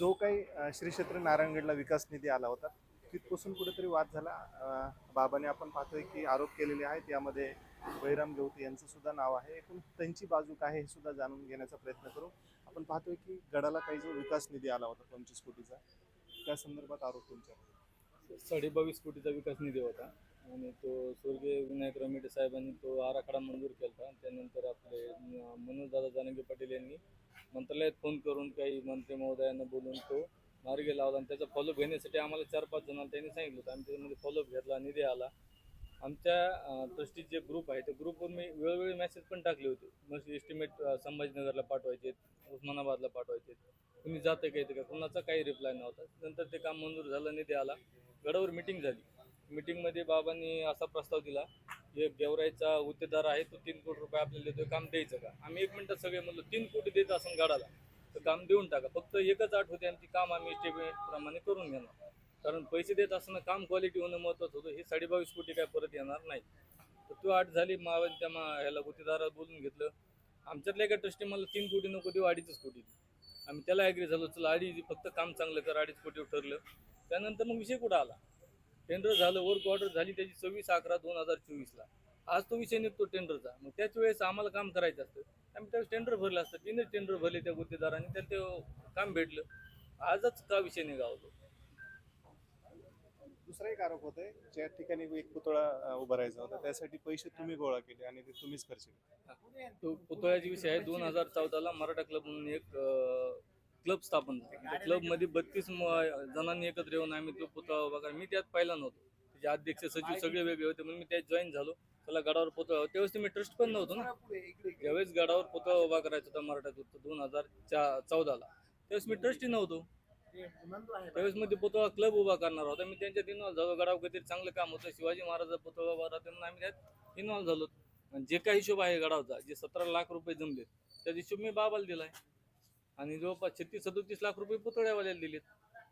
जो काही श्री क्षेत्र नारायणगडला विकास निधी आला होता तिथपासून कुठेतरी वाद झाला. बाबाने आपण पाहतोय की आरोप केलेले आहेत. यामध्ये बहिराम गवते यांचं सुद्धा नाव आहे. एकूण त्यांची बाजू काय आहे हे सुद्धा जाणून घेण्याचा प्रयत्न करू. आपण पाहतोय की गडाला काही जो विकास निधी आला होता पंचवीस कोटीचा त्या संदर्भात आरोप तुमच्या साडेबावीस कोटीचा विकास निधी होता. आणि तो स्वर्गीय विनायक रमेटे साहेबांनी तो आराखडा मंजूर केला होता त्यानंतर आपले मनोज दादा जानगे पाटील यांनी मंत्रालयात फोन करून काही मंत्री महोदयांना बोलून तो मार्गी लावला आणि त्याचा फॉलोअप घेण्यासाठी आम्हाला चार पाच जणांना त्यांनी सांगितलं होतं. आम्ही त्याच्यामध्ये फॉलोअप घेतला निधी आला. आमच्या ट्रस्टी जे ग्रुप आहे त्या ग्रुपवर मी वेळोवेळी मेसेज पण टाकले होते. मग एस्टिमेट संभाजीनगरला पाठवायचे उस्मानाबादला पाठवायचे तुम्ही जाते का येते का? कुणाचा काही रिप्लाय नव्हता. नंतर ते काम मंजूर झालं निधी आला. गडावर मिटिंग झाली. मिटिंगमध्ये बाबांनी असा प्रस्ताव दिला जे गेवराईचा गुत्तेदार आहे तो तीन कोटी रुपये आपल्याला देतोय काम द्यायचं का? आम्ही एक मिनटात सगळे म्हणलो तीन कोटी देत असं गाडाला तर काम देऊन टाका. फक्त एकच आठ होते आणि ती काम आम्ही estimate प्रमाणे करून घेणार. कारण पैसे देत असताना काम क्वालिटी होणं महत्वाचं होतं हे साडेबावीस कोटी काय परत येणार नाही. तर तो आठ झाली मा त्या मा ह्याला गुत्तेदाराला बोलून घेतलं. आमच्यातल्या एका ट्रस्टी मला तीन कोटी नको देऊ अडीचच कोटी दे. आम्ही त्याला ॲग्री झालो चला अडीच फक्त काम चांगलं कर अडीच कोटी ठरलं. त्यानंतर मग विषय कुठं आला? टेंडर झालं वर्क ऑर्डर झाली त्याची सव्वीस अकरा दोन हजार चोवीसला. आज तो विषय निघतो टेंडरचा मग त्याच वेळेस आम्हाला काम करायचं असतं. आम्ही त्यावेळेस टेंडर भरलं असतं. तीनच टेंडर भरले त्या गुत्तेदारांनी त्याला ते काम भेटलं. आजच का विषय निघावतो दुसरा एक आरोप होतोय ज्या ठिकाणी एक पुतळा उभारायचा होता त्यासाठी पैसे तुम्ही गोळा केले आणि ते तुम्हीच खर्च केले तो पुतळ्याचा विषय आहे. दोन हजार चौदाला मराठा क्लब म्हणून एक क्लब स्थापन झाला. त्या क्लबमध्ये बत्तीस जणांनी एकत्र येऊन आम्ही तो पुतळा उभा करा मी त्यात पाहिला नव्हतो. त्याचे अध्यक्ष सचिव सगळे वेगळे होते म्हणून मी त्यात जॉईन झालो. त्याला गडावर पुतळा. त्यावेळेस मी ट्रस्ट पण नव्हतो ना. ज्यावेळेस गडावर पुतळा उभा करायचा होता मराठा दोन हजार चौदाला. त्यावेळेस मी ट्रस्टी नव्हतो. त्यावेळेस मध्ये पुतळा क्लब उभा करणार होता. मी त्यांच्यात इन्व्हॉल्व झालो. गडावर काहीतरी चांगलं काम होतं. शिवाजी महाराजाचा पुतळा उभा राहते म्हणून आम्ही त्यात इन्व्हॉल्व झालो. जे काही हिशोब आहे गडावचा जे सतरा लाख रुपये जमले त्या हिशोब मी बाबाला दिलाय. आणि जवळपास छत्तीस सदोतीस लाख रुपये पुतळ्यावाल्याला दिलेत.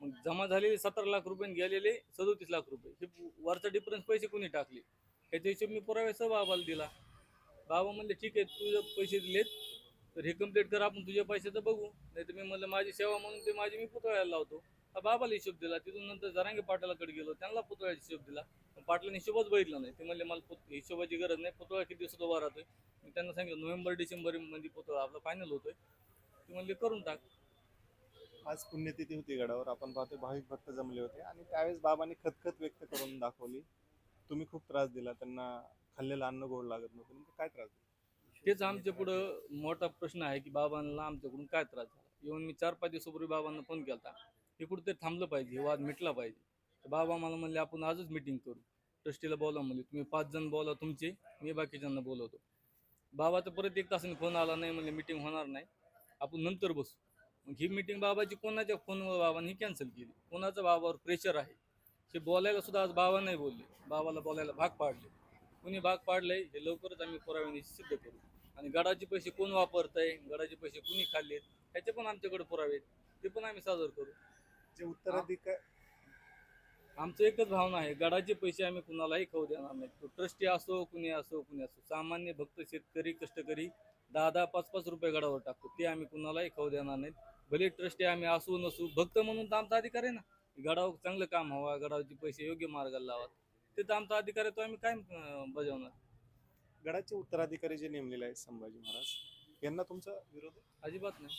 मग जमा झालेले सतरा लाख रुपये गेलेले सदोतीस लाख रुपये. हे वरचा डिफरन्स पैसे कोणी टाकले? याच्या हिशोब मी पुराव्यासह बाबाला दिला. बाबा म्हणले ठीक आहे तुझे पैसे दिलेत तर हे कंप्लीट कर आपण तुझ्या पैशाचं बघू. नाही तर मी म्हणलं माझी सेवा म्हणून ते माझी मी पुतळ्याला लावतो. हा बाबाला हिशोब दिला. तिथून नंतर जरांगे पाटलाकडे गेलो. त्यांना पुतळ्याचा हिशोब दिला. पण पाटलाने हिशोबच बघितला नाही. ते म्हणले मला पुत- हिशोबाची गरज नाही. पुतळा किती दिवसात उभा राहतोय मी त्यांना सांगितलं नोव्हेंबर डिसेंबरमध्ये पुतळा आपला फायनल होतोय. ते म्हणले करून टाक. आज पुण्यतिथी होती गडावर. आपण पाहतोय भाविक भक्त जमले होते. आणि त्यावेळेस बाबांनी खतखत व्यक्त करून दाखवली. तुम्ही खूप त्रास दिला. त्यांना खाल्लेलं अन्न गोड लागत नव्हतं. नेमकं काय त्रास दिला? तेच आमच्या पुढं मोठा प्रश्न आहे की बाबांना आमच्याकडून काय त्रास झाला? येऊन मी चार पाच दिवसापूर्वी बाबांना फोन केला हे कुठेतरी थांबलं पाहिजे. हे वाद मिटला पाहिजे. तर बाबा मला म्हणले आपण आजच मिटिंग करू. ट्रस्टीला बोला म्हणले तुम्ही पाच जण बोला तुमचे. मी बाकीच्यांना बोलवतो. बाबाचा परत एक तासाने फोन आला नाही. म्हणले मिटिंग होणार नाही. आपण नंतर बसू. मग ही मिटिंग बाबाची कोणाच्या फोनवर बाबांनी कॅन्सल केली? कोणाचं बाबावर प्रेशर आहे? हे बोलायला सुद्धा आज बाबा नाही बोलले. बाबाला बोलायला भाग पाडले. कुणी भाग पाडले हे लवकरच आम्ही पुराव्याने सिद्ध करू. आणि गडाचे पैसे कोण वापरतंय? गडाचे पैसे कोणी खाल्लेत? ह्याचे पण आमच्याकडे पुरावे आहेत. ते पण आम्ही सादर करू. जे उत्तराधिकार आमचं एकच भावना आहे गडाचे पैसे आम्ही कुणालाही खाऊ देणार नाही तो ट्रस्टी असो कुणी असो कुणी असो सामान्य भक्त शेतकरी कष्टकरी दहा दहा पाच पाच रुपये गडावर टाकतो. ते आम्ही कुणालाही खाऊ देणार नाहीत. भले ट्रस्टी आम्ही असू नसू भक्त म्हणून तर आमचा अधिकार आहे ना. गडावर चांगलं काम हवा गडावरचे पैसे योग्य मार्गाला लावा ते तर आमचा अधिकार आहे तो आम्ही काय बजावणार. गडाचे उत्तराधिकारी जे नेमलेले आहेत संभाजी महाराज यांना तुमचा विरोध? अजिबात नाही.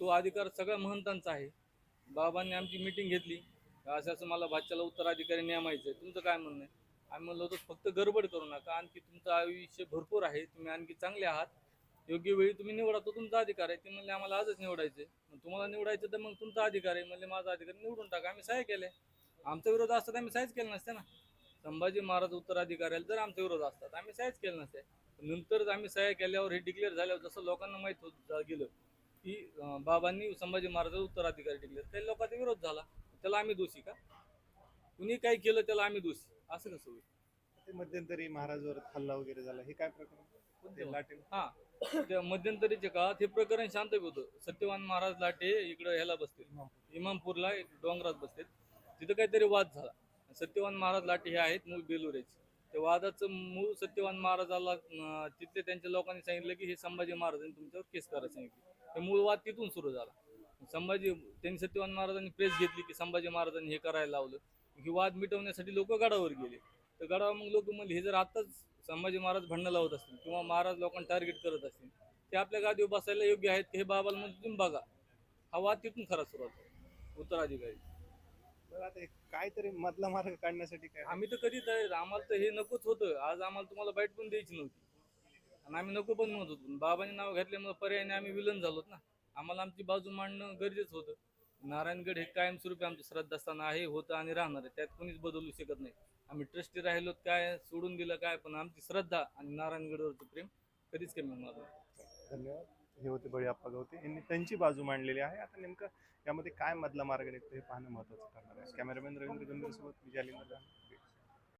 तो अधिकार सगळ्या महंतांचा आहे. बाबांनी आमची मिटिंग घेतली. असं असं मला भाच्याला उत्तराधिकारी नेमायचं आहे. तुमचं काय म्हणणं आहे? आम्ही म्हणलो होतो फक्त गडबड करू नका. आणखी तुमचं आयुष्य भरपूर आहे. तुम्ही आणखी चांगले आहात. योग्य वेळी तुम्ही निवडा. तो तुमचा अधिकार आहे. ते म्हणले आम्हाला आजच निवडायचे तुम्हाला निवडायचं तर मग तुमचा अधिकार आहे. म्हणले माझा अधिकार निवडून टाका. आम्ही सहाय्य केले आमचा विरोध असतात आम्ही सहाय केलं नसते ना. संभाजी महाराज उत्तराधिकाऱ्याला जर आमचा विरोध असतात. आम्ही सहाय केलं नसते नंतरच आम्ही सहाय्य केल्यावर हे डिक्लेअर झाल्यावर जसं लोकांना माहीत होत गेलं की बाबांनी संभाजी महाराज उत्तराधिकारी डिक्लेअर त्या लोकांचा विरोध झाला. त्याला आम्ही दोषी का? कुणी काही केलं त्याला आम्ही दोषी. असं कसं होईल? ते मध्यंतरी महाराजवर हल्ला वगैरे झाला हे काय प्रकरण? ते हा. त्या मध्यंतरीच्या काळात हे प्रकरण शांत होतं सत्यवान महाराज लाटे इकडं ह्याला बसतील. इमामपूरला डोंगरात बसतील. तिथं काहीतरी वाद झाला. सत्यवान महाराज लाटे हे आहेत मूळ बेलुरेचे. त्या वादाचं मूळ सत्यवान महाराजाला तिथले त्यांच्या लोकांनी सांगितलं की हे संभाजी महाराजांनी तुमच्यावर केस करायला सांगितली. हे मूळ वाद तिथून सुरू झाला. संभाजी त्यांनी सत्यवान महाराजांनी प्रेस घेतली की संभाजी महाराजांनी हे करायला लावलं. की वाद मिटवण्यासाठी लोक गडावर गेले. तर गडावर मग लोक म्हणले हे जर आताच संभाजी महाराज भांडणं लावत असतील किंवा महाराज लोकांना टार्गेट करत असतील ते आपल्या गादीवर बसायला योग्य आहेत हे बाबाला म्हणतो तुम्ही बघा. हा वाद तिथून खरा सुरुवात आहे उत्तराधिकारी. बरं आता हे काहीतरी मधला मार्ग काढण्यासाठी काय? आम्ही तर कधी तयार आम्हाला तर हे नकोच होतं. आज आम्हाला तुम्हाला बाईट पण द्यायची नव्हती. आणि आम्ही नको पण म्हणत होतो. बाबांनी नाव घेतल्यामुळे पर्यायाने आम्ही विलन झालोत ना. आम्हाला आमची बाजू मांडणं गरजेचं होतं. नारायणगड हे कायमस्वरूपी आमचं श्रद्धास्थान आहे होतं आणि राहणार आहे. त्यात कोणीच बदलू शकत नाही. आम्ही ट्रस्टी राहिलो काय सोडून दिलं काय पण आमची श्रद्धा आणि नारायणगडवरचं प्रेम कधीच कमी होणार नाही. धन्यवाद. हे होते बळी आप्पा गवते. यांनी त्यांची बाजू मांडलेली आहे. आता नेमकं यामध्ये काय मधला मार्ग निघतो हे पाहणं महत्वाचं ठरणार आहे. कॅमेरामॅन रवींद्र गंभीर सोबत